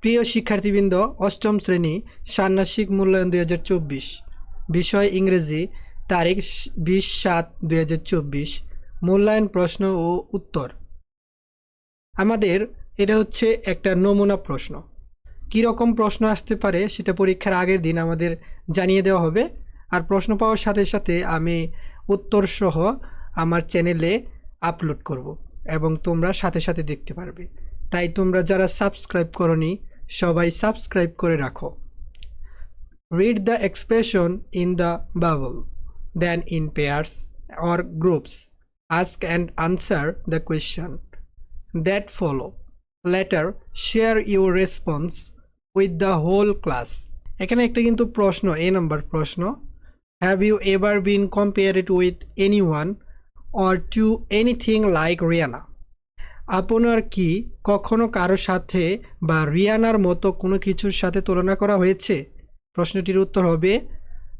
প্রিয় শিক্ষার্থীবৃন্দ, অষ্টম শ্রেণি, ষান্মাসিক মূল্যায়ন দুই হাজার চব্বিশ। বিষয় ইংরেজি, তারিখ বিশ সাত দুই হাজার চব্বিশ। মূল্যায়ন প্রশ্ন ও উত্তর। আমাদের এটা হচ্ছে একটা নমুনা প্রশ্ন। কী রকম প্রশ্ন আসতে পারে সেটা পরীক্ষার আগের দিন আমাদের জানিয়ে দেওয়া হবে। আর প্রশ্ন পাওয়ার সাথে সাথে আমি উত্তর সহ আমার চ্যানেলে আপলোড করব এবং তোমরা সাথে সাথে দেখতে পারবে। তাই তোমরা যারা সাবস্ক্রাইব করনি সবাই সাবস্ক্রাইব করে রাখো। Read the expression in the bubble then in pairs or groups ask and answer the question that follow later share your response with the whole class এখানে একটা কিন্তু প্রশ্ন এ নম্বর প্রশ্ন। Have you ever been compared with anyone or to anything like Rihanna আপনার কি কখনো কারও সাথে বা রিয়ানার মতো কোনো কিছুর সাথে তুলনা করা হয়েছে? প্রশ্নটির উত্তর হবে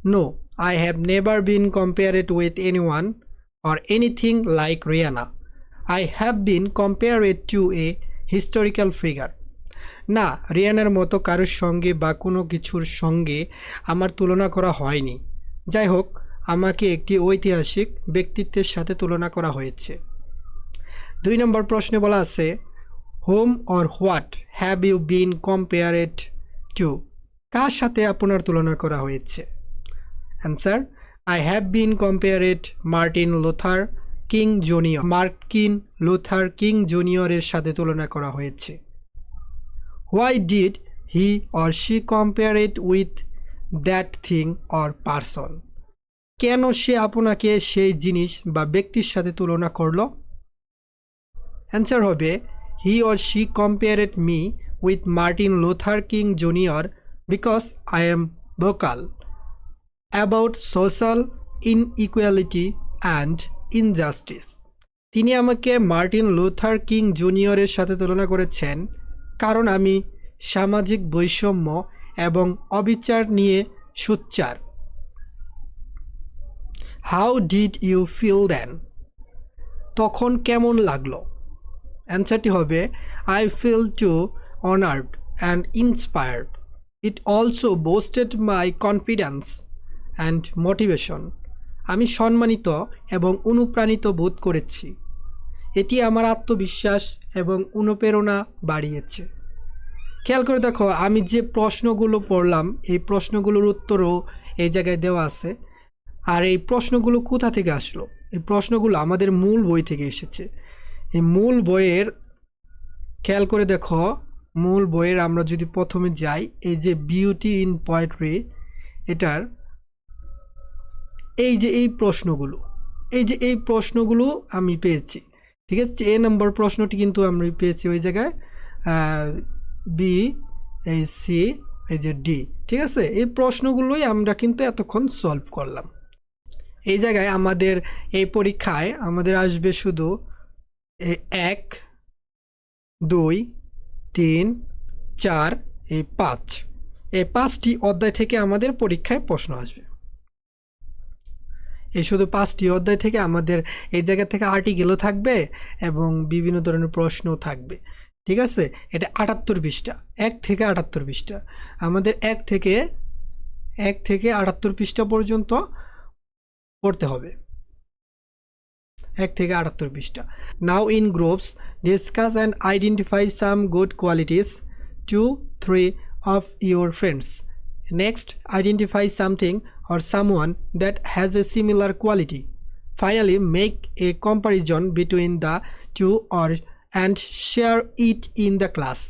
no I have never been compared with anyone or anything like Rihanna I have been compared to a historical figure না, রিয়ানার মতো কারোর সঙ্গে বা কোনো কিছুর সঙ্গে আমার তুলনা করা হয়নি। যাই হোক, আমাকে একটি ঐতিহাসিক ব্যক্তিত্বের সাথে তুলনা করা হয়েছে। দুই নম্বর প্রশ্নে বলা আছে whom or what have you been compared to কার সাথে আপনার তুলনা করা হয়েছে? Answer I have been compared Martin Luther King Junior Martin Luther King জুনিয়রের সাথে তুলনা করা হয়েছে। Why did he or she compare it with that thing or person কেন সে আপনাকে সেই জিনিস বা ব্যক্তির সাথে তুলনা করল? অ্যান্সার হবে, he or she compared me with Martin Luther King Junior because I am vocal about social inequality and injustice. তিনি আমাকে মার্টিন লুথার কিং জুনিয়রের সাথে তুলনা করেছেন, কারণ আমি সামাজিক বৈষম্য এবং অবিচার নিয়ে সোচ্চার। How did you feel then? তখন কেমন লাগল? অ্যান্সারটি হবে I feel too honoured and inspired it also boosted my confidence and motivation আমি সম্মানিত এবং অনুপ্রাণিত বোধ করেছি। এটি আমার আত্মবিশ্বাস এবং অনুপ্রেরণা বাড়িয়েছে। খেয়াল করে দেখো, আমি যে প্রশ্নগুলো পড়লাম, এই প্রশ্নগুলোর উত্তরও এই জায়গায় দেওয়া আছে। আর এই প্রশ্নগুলো কোথা থেকে আসলো? এই প্রশ্নগুলো আমাদের মূল বই থেকে এসেছে। এই মূল বইয়ের খেয়াল করে দেখো, মূল বইয়ের আমরা যদি প্রথমে যাই, এই যে বিউটি ইন পোয়েট্রি এটার এই যে এই প্রশ্নগুলো, এই যে এই প্রশ্নগুলো আমি পেয়েছি, ঠিক আছে? এ নম্বর প্রশ্নটি কিন্তু আমি পেয়েছি ওই জায়গায় বি এই সি এই যে ডি ঠিক আছে? এই প্রশ্নগুলোই আমরা কিন্তু এতক্ষণ সলভ করলাম। এই জায়গায় আমাদের এই পরীক্ষায় আমাদের আসবে শুধু এক, দুই, তিন, চার এই পাঁচ। এই পাঁচটি অধ্যায় থেকে আমাদের পরীক্ষায় প্রশ্ন আসবে। এই শুধু পাঁচটি অধ্যায় থেকে আমাদের এই জায়গা থেকে আর্টিকেলও থাকবে এবং বিভিন্ন ধরনের প্রশ্নও থাকবে। ঠিক আছে? এটা আটাত্তর পৃষ্ঠা। এক থেকে আটাত্তর পৃষ্ঠা। আমাদের এক থেকে এক থেকে আটাত্তর পৃষ্ঠা পর্যন্ত পড়তে হবে। এক থেকে আটাত্তর পৃষ্ঠা। Now in groups discuss and identify some good qualities two three of your friends next identify something or someone that has a similar quality finally make a comparison between the two or and share it in the class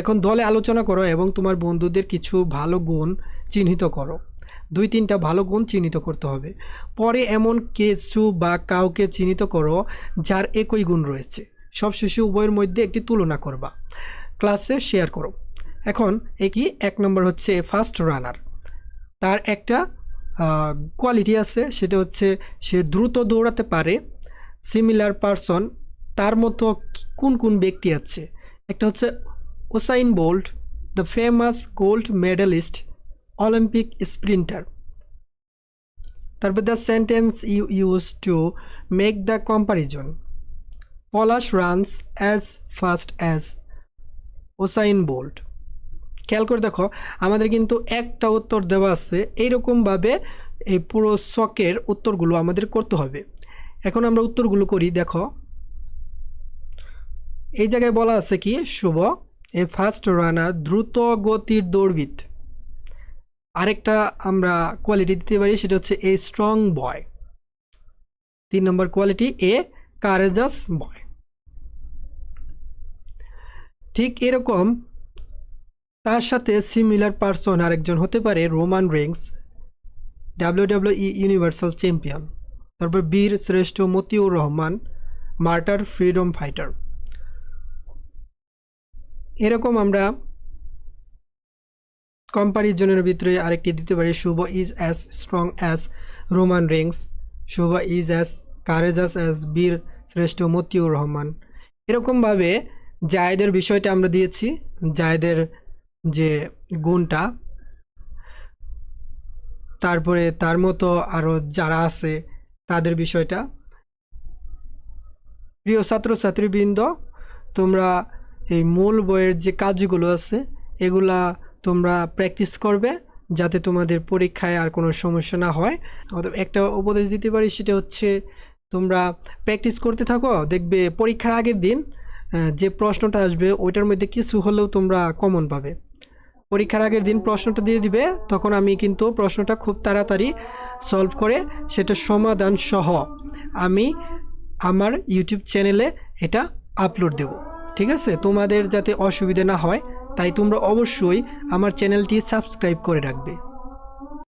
এখন দলে আলোচনা করো এবং তোমার বন্ধুদের কিছু ভালো গুণ চিহ্নিত করো। দুই তিনটা ভালো গুণ চিহ্নিত করতে হবে। পরে এমন কিছু বা কাউকে চিহ্নিত করো যার একই গুণ রয়েছে। সবশেষে উভয়ের মধ্যে একটি তুলনা করবা। ক্লাসে শেয়ার করো। এখন একই, এক নম্বর হচ্ছে ফার্স্ট রানার তার একটা কোয়ালিটি আছে, সেটা হচ্ছে সে দ্রুত দৌড়াতে পারে। সিমিলার পারসন তার মতো কোন কোন ব্যক্তি আছে? একটা হচ্ছে Usain Bolt the famous gold medalist Olympic sprinter তারপর the sentence you use to make the comparison Palash runs as fast as Usain Bolt খেয়াল করে দেখো, আমাদের কিন্তু একটা উত্তর দেওয়া আছে, এইরকমভাবে এই পুরো শখের উত্তরগুলো আমাদের করতে হবে। এখন আমরা উত্তরগুলো করি, দেখো। এই জায়গায় বলা আছে কি, শুভ, এ ফার্স্ট রানার দ্রুত গতির দৌড়বিদ। আরেকটা আমরা কোয়ালিটি দিতে পারি, সেটা হচ্ছে এ স্ট্রং বয় তিন নম্বর কোয়ালিটি এ কারেজাস বয় ঠিক এরকম, তার সাথে সিমিলার পারসন আরেকজন হতে পারে Roman Reigns WWE universal champion তারপর Bir Sreshtho Motiur Rahman martyr freedom fighter এরকম আমরা কম্পারিজনের ভিতরে আরেকটি দিতে পারি Shuvo is as strong as Roman Reigns Shuvo is as courageous as Bir Sreshtho Motiur Rahman. এরকমভাবে জায়েদের বিষয়টা আমরা দিয়েছি, জায়েদের যে গুণটা, তারপরে তার মতো আরও যারা আছে তাদের বিষয়টা। প্রিয় ছাত্রছাত্রীবৃন্দ, তোমরা এই মূল বইয়ের যে কাজগুলো আছে, এগুলা তোমরা প্র্যাকটিস করবে যাতে তোমাদের পরীক্ষায় আর কোনো সমস্যা না হয়। অথবা একটা উপদেশ দিতে পারি সেটা হচ্ছে, তোমরা প্র্যাকটিস করতে থাকো, দেখবে পরীক্ষার আগের দিন যে প্রশ্নটা আসবে ওইটার মধ্যে কিছু হলেও তোমরা কমন পাবে। পরীক্ষার আগের দিন প্রশ্নটা দিয়ে দিবে, তখন আমি কিন্তু প্রশ্নটা খুব তাড়াতাড়ি সলভ করে সেটা সমাধান সহ আমি আমার ইউটিউব চ্যানেলে এটা আপলোড দেব। ঠিক আছে? তোমাদের যাতে অসুবিধা না হয় তাই তোমরা অবশ্যই আমার চ্যানেলটি সাবস্ক্রাইব করে রাখবে।